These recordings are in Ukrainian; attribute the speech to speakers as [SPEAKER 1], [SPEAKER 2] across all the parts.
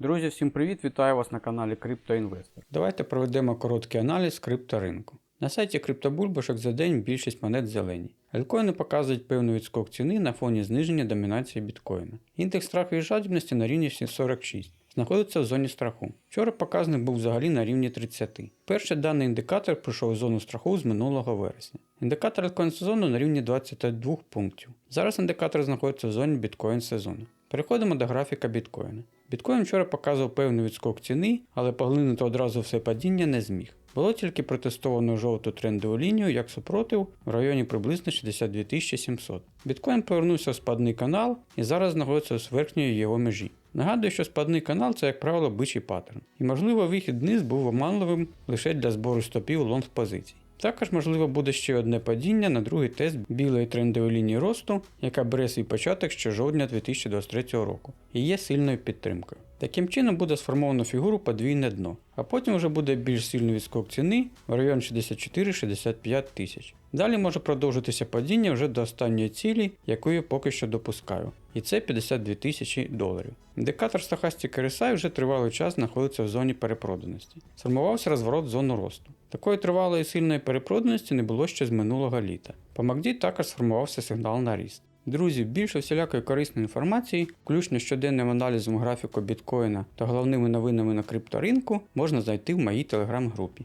[SPEAKER 1] Друзі, всім привіт! Вітаю вас на каналі CryptoInvestor. Давайте проведемо короткий аналіз крипторинку. На сайті CryptoBulbашок за день більшість монет зелені. Альткоїни показують певний відскок ціни на фоні зниження домінації біткоїна. Індекс страху і жадібності на рівні 46. Знаходиться в зоні страху. Вчора показник був взагалі на рівні 30. Перший даний індикатор пройшов зону страху з минулого вересня. Індикатор альткоін сезону на рівні 22 пунктів. Зараз індикатор знаходиться в зоні біткоін сезону. Переходимо до графіка біткоїна. Біткоін вчора показував певний відскок ціни, але поглинути одразу все падіння не зміг. Було тільки протестовано жовту трендову лінію як супротив в районі приблизно 62 700. Біткоін повернувся в спадний канал і зараз знаходиться з верхньої його межі. Нагадую, що спадний канал це, як правило, бичий паттерн, і можливо вихід вниз був оманливим лише для збору стопів лонг позицій. Також можливо буде ще одне падіння на другий тест білої трендової лінії росту, яка бере свій початок ще жовтня 2023 року і є сильною підтримкою. Таким чином буде сформовано фігуру подвійне дно, а потім вже буде більш сильний відскок ціни в район 64-65 тисяч. Далі може продовжитися падіння вже до останньої цілі, яку я поки що допускаю, і це 52 тисячі доларів. Індикатор Stochastic RSI вже тривалий час знаходиться в зоні перепроданості. Сформувався розворот в зону росту. Такої тривалої сильної перепроданості не було ще з минулого літа. По MACD також сформувався сигнал на ріст. Друзі, більше всілякої корисної інформації, включно щоденним аналізом графіку біткоїна та головними новинами на крипторинку, можна знайти в моїй телеграм-групі.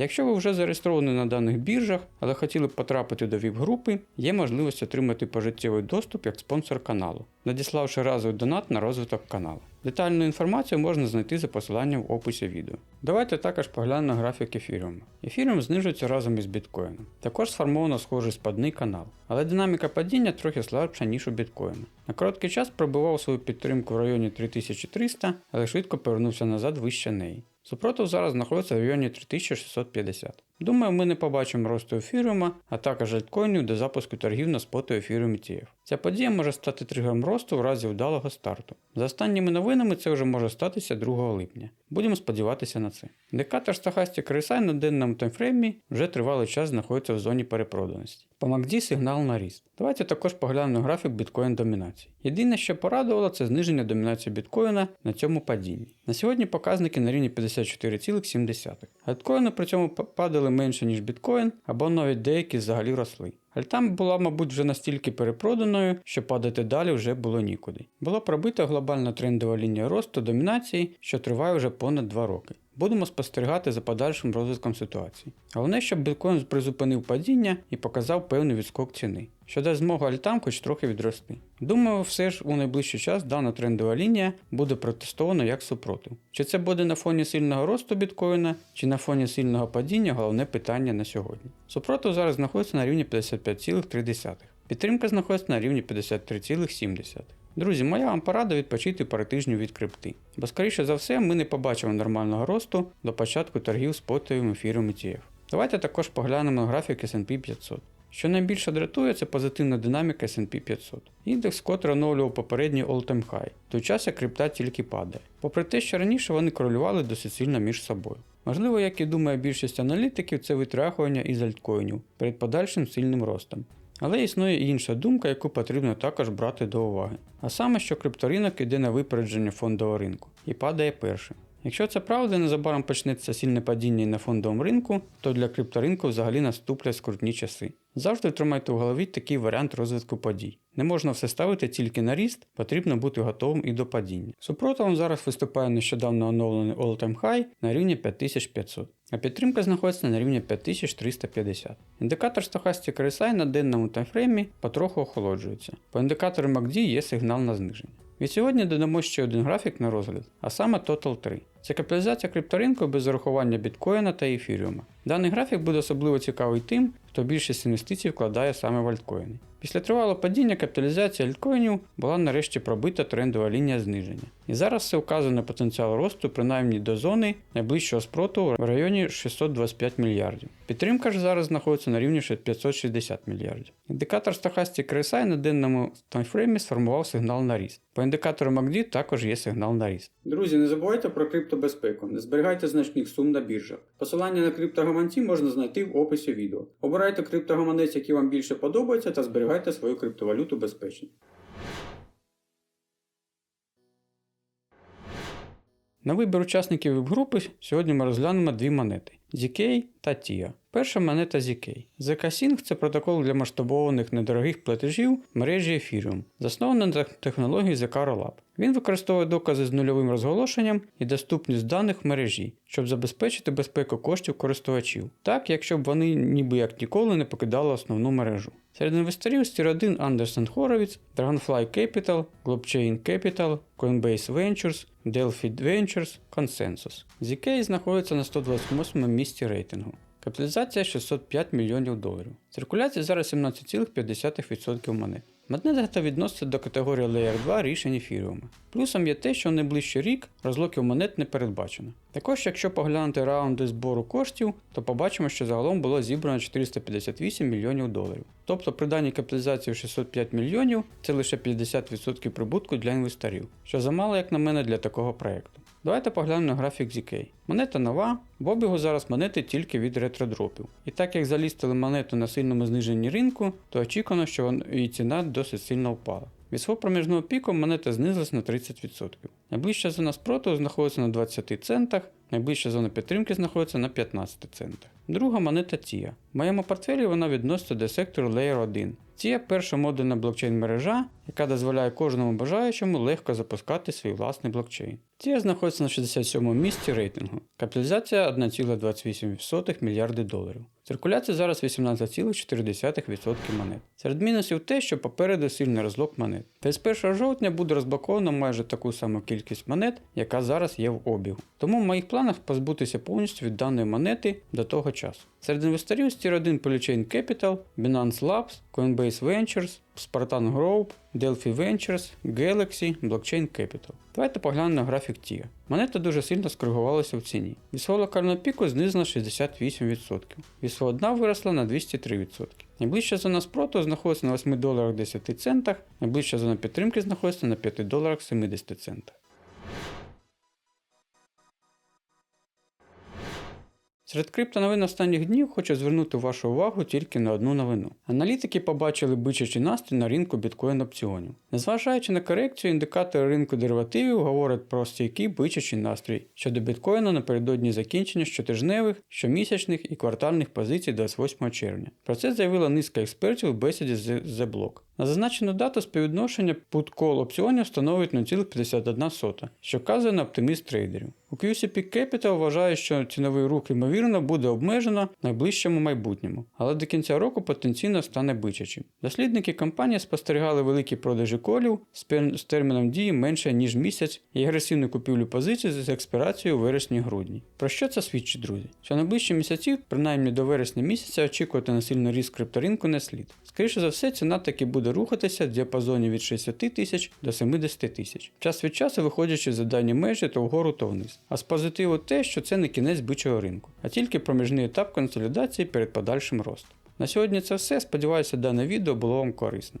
[SPEAKER 1] Якщо ви вже зареєстровані на даних біржах, але хотіли б потрапити до ВІП-групи, є можливість отримати пожиттєвий доступ як спонсор каналу, надіславши разовий донат на розвиток каналу. Детальну інформацію можна знайти за посиланням в описі відео. Давайте також поглянемо графік ефіріуму. Ефіріум знижується разом із біткоїном. Також сформовано схожий спадний канал, але динаміка падіння трохи слабша, ніж у біткоїна. На короткий час пробивав свою підтримку в районі 3300, але швидко повернувся назад вище неї. Супротив зараз знаходиться в районі 3650. Думаю, ми не побачимо росту ефіріума, а також альткоїнів до запуску торгів на споту ефіріум ETF. Ця подія може стати тригером росту в разі вдалого старту. За останніми новинами це вже може статися 2 липня. Будемо сподіватися на це. Індикатор Stochastic RSI на денному таймфреймі вже тривалий час знаходиться в зоні перепроданості. По MACD сигнал на ріст. Давайте також поглянемо графік біткоін домінації. Єдине, що порадувало, це зниження домінації біткоїна на цьому падінні. На сьогодні показники на рівні 54,7. Альткоїни при цьому падали менше, ніж біткоін, або навіть деякі взагалі росли. Альтам була, мабуть, вже настільки перепроданою, що падати далі вже було нікуди. Була пробита глобальна трендова лінія росту домінації, що триває вже понад 2 роки. Будемо спостерігати за подальшим розвитком ситуації. Головне, щоб біткоін призупинив падіння і показав певний відскок ціни, що дасть змогу альтам хоч трохи відрости. Думаю, все ж у найближчий час дана трендова лінія буде протестована як супротив. Чи це буде на фоні сильного росту біткоїна, чи на фоні сильного падіння головне питання на сьогодні. Супротив зараз знаходиться на рівні 55,3. Підтримка знаходиться на рівні 53,7. Друзі, моя вам порада відпочити пару тижнів від крипти, бо скоріше за все ми не побачимо нормального росту до початку торгів з потовим ефіром ETF. Давайте також поглянемо на графік S&P 500. Що найбільше дратує, це позитивна динаміка S&P 500. Індекс, котрий оновлював попередній all-time high, той час як крипта тільки падає. Попри те, що раніше вони корелювали досить сильно між собою. Можливо, як і думає більшість аналітиків, це витрахування із альткоїнів перед подальшим сильним ростом. Але існує інша думка, яку потрібно також брати до уваги. А саме, що крипторинок іде на випередження фондового ринку і падає першим. Якщо це правда, незабаром почнеться сильне падіння на фондовому ринку, то для крипторинку взагалі наступлять скрутні часи. Завжди тримайте в голові такий варіант розвитку подій. Не можна все ставити тільки на ріст, потрібно бути готовим і до падіння. Супротивом зараз виступає нещодавно оновлений all-time high на рівні 5500, а підтримка знаходиться на рівні 5350. Індикатор Stochastic RSI на денному таймфреймі потроху охолоджується. По індикатору MACD є сигнал на зниження. Від сьогодні додамо ще один графік на розгляд, а саме Total 3. Це капіталізація крипторинку без зарахування біткоїна та ефіріума. Даний графік буде особливо цікавий тим, хто більшість інвестицій вкладає саме в альткоїни. Після тривалого падіння капіталізація альткоїнів була нарешті пробита трендова лінія зниження. І зараз все вказує на потенціал росту принаймні до зони найближчого спроту в районі 625 мільярдів. Підтримка ж зараз знаходиться на рівні 560 мільярдів. Індикатор Stochastic RSI на денному таймфреймі сформував сигнал на ріст. По індикатору MACD також є сигнал на ріст. Друзі, не забувайте про криптобезпеку, не зберігайте значних сум на біржах. Посилання на криптогаманці можна знайти в описі відео. Обирайте криптогаманець, який вам більше подобається, та зберігайте свою криптовалюту безпечно. На вибір учасників веб-групи сьогодні ми розглянемо дві монети ZK та TIA. Перша монета ZK. ZK Sync – це протокол для масштабованих недорогих платежів мережі Ethereum, заснований на технології ZK Rollup. Він використовує докази з нульовим розголошенням і доступність даних в мережі, щоб забезпечити безпеку коштів користувачів, так якщо б вони ніби як ніколи не покидали основну мережу. Серед інвесторів стір 1 Андерсен Хоровіц, Dragonfly Capital, Globchain Capital, Coinbase Ventures, Delphi Ventures, Consensus. ZK знаходиться на 128 місці рейтингу. Капіталізація 605 мільйонів доларів. Циркуляція зараз 17,5% монет. Монета відноситься до категорії Layer 2 рішень ефіріума. Плюсом є те, що найближчий рік розлоків монет не передбачено. Також, якщо поглянути раунди збору коштів, то побачимо, що загалом було зібрано 458 мільйонів доларів. Тобто при даній капіталізації в 605 мільйонів це лише 50% прибутку для інвесторів, що замало, як на мене, для такого проекту. Давайте поглянемо на графік ZK. Монета нова, в обігу зараз монети тільки від ретродропів. І так як залістили монету на сильному зниженні ринку, то очікувано, що її ціна досить сильно впала. Від свого проміжного піку монета знизилась на 30%. Найближча зона спротиву знаходиться на 20 центах, найближча зона підтримки знаходиться на 15 центах. Друга монета TIA. В моєму портфелі вона відноситься до сектору Layer 1. TIA – перша модульна блокчейн мережа, яка дозволяє кожному бажаючому легко запускати свій власний блокчейн. TIA знаходиться на 67 місці рейтингу. Капіталізація 1,28 мільярди доларів. Циркуляція зараз 18,4% монет. Серед мінусів те, що попереду сильний розлог монет. 31 жовтня буде розблоковано майже таку саму кількість монет, яка зараз є в обігу. Тому в моїх планах позбутися повністю від даної монети до того часу. Серед інвесторів Stier 1 Polychain Capital, Binance Labs, Coinbase Ventures, Spartan Group, Delphi Ventures, Galaxy, Blockchain Capital. Давайте поглянемо на графік TIA. Монета дуже сильно скоригувалася в ціні. Від свого локального піку знизила 68%. Від свого дна виросла на 203%. Найближча зона спроту знаходиться на 8 доларах 10 центах, найближча зона підтримки знаходиться на 5 доларах 70 центах. Серед криптоновин останніх днів хочу звернути вашу увагу тільки на одну новину. Аналітики побачили бичачий настрій на ринку біткоін опціонів. Незважаючи на корекцію, індикатори ринку деривативів говорять про стійкий бичачий настрій щодо біткоїна напередодні закінчення щотижневих, щомісячних і квартальних позицій 28 червня. Про це заявила низка експертів у бесіді з The Block. На зазначену дату співвідношення put-call опціонів становить 0,51, що вказує на оптиміст трейдерів. У QCP Capital вважає, що ціновий рух ймовірно буде обмежено в найближчому майбутньому, але до кінця року потенційно стане бичачим. Дослідники компанії спостерігали великі продажі колів з, терміном дії менше ніж місяць і агресивну купівлю позицій з експірацією у вересні-грудні. Про що це свідчить, друзі? Що найближчі місяці, принаймні до вересня місяця, очікувати на сильний ріст крипторинку не слід. Скоріше за все, ціна таки буде рухатися в діапазоні від 60 тисяч до 70 тисяч, час від часу виходячи за дані межі то вгору, то вниз. А з позитиву те, що це не кінець бичого ринку, а тільки проміжний етап консолідації перед подальшим ростом. На сьогодні це все. Сподіваюся, дане відео було вам корисним.